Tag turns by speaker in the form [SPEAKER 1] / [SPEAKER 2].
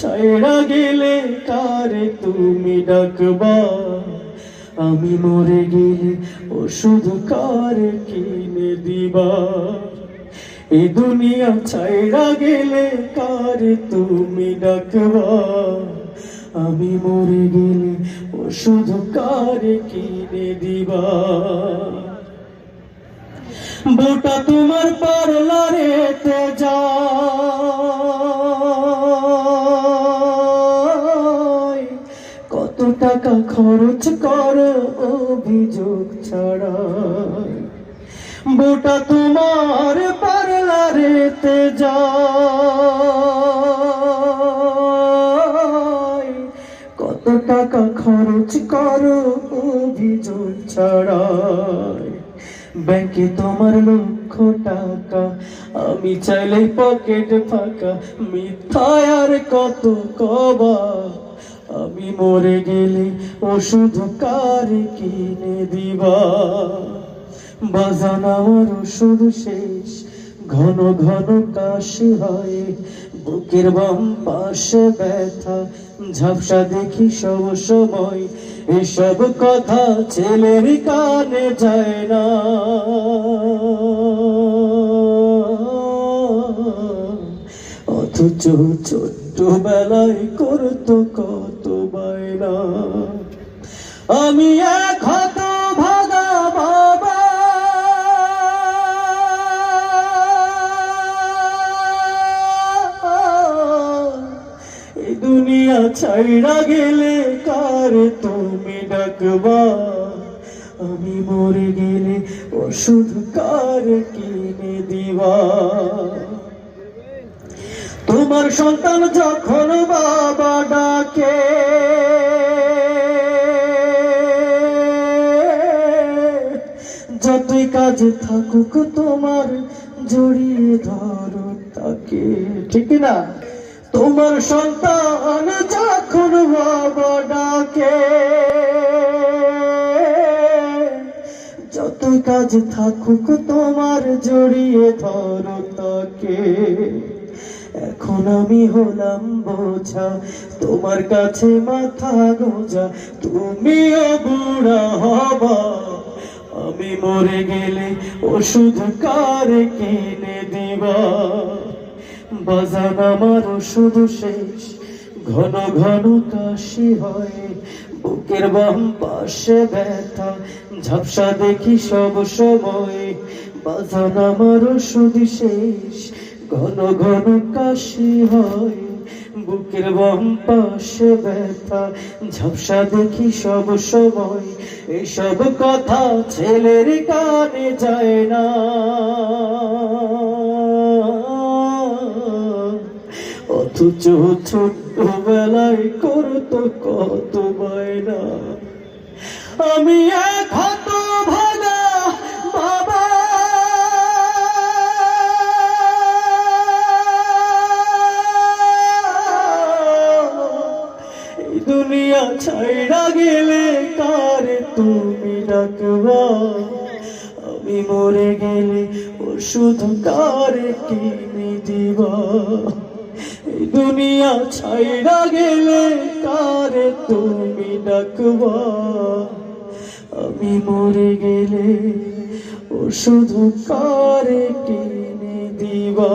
[SPEAKER 1] ছাইড়া গেলে কারে তুমি ডাকবা? আমি মরে গেলে ওষুধ কারে কিনে দিবা? এ দুনিয়া ছাইড়া গেলে কারে তুমি ডাকবা? আমি মরে গেলে ওষুধ কারে কিনে দিবা? বোটা তোমার পারলারে তে টাকা খরচ করো, অভিযোগ ছাড়া। বোটা তোমার পারলারে তে যায়। কত টাকা খরচ করো, অভিযোগ ছাড়াই ব্যাংকে তোমার লক্ষ টাকা, আমি চাইলে পকেট ফাঁকা। মিথ্যায় আর কত কবা? আমি মরে গেলে ওষুধ কার কিনে দিবা? বাজান আমার ওষুধ শেষ, ঘন ঘন কাশি হয়। বুকের বাম পাশে ব্যথা, ঝাপসা দেখি সব সময়। এসব কথা ছেলের কানে যায় না। অথচ ছোট্টবেলায় করতো কত আমি এক ভাগা বাবা। এই দুনিয়া ছাইড়া গেলে কার তুমি ডাকবা? আমি মরে গেলে ওষুধ কার কিনে দিবা? তোমার সন্তান যখন বাবা ডাকে কাজে থাকুক তোমার, জড়িয়ে ধরো তাকে। ঠিক না? তোমার সন্তান যখন বাবা ডাকে, যত কাজ থাকুক তোমার, জড়িয়ে ধরো তাকে। এখন আমি হলাম বোঝা, তোমার কাছে মাথা গোজা, তুমিও বুড়া হবা। আমি মরে গেলে ওষুধ কার কিনে দিবা? বাজান আমার ওষুধ শেষ, ঘন ঘন কাশি হয়। বুকের বাম পাশে ব্যথা, ঝাপসা দেখি সব সময়। বাজান আমার ওষুধ শেষ, ঘন ঘন কাশি হয়। বুকের বাম পাশে ব্যথা, ঝাপসা দেখি সব সময়। এইসব কথা ছেলের কানে যায় না। অথচ ছোট্টবেলায় করতো কত বায়না। আমি এক হত ছাইড়া গেলে কারে তুমি ডাকবা? আমি মরে গেলে ওষুধ কারে কিনে দিবা? দুনিয়া ছাইড়া গেলে কারে তুমি ডাকবা? আমি মরে গেলে ওষুধ কারে কিনে দিবা?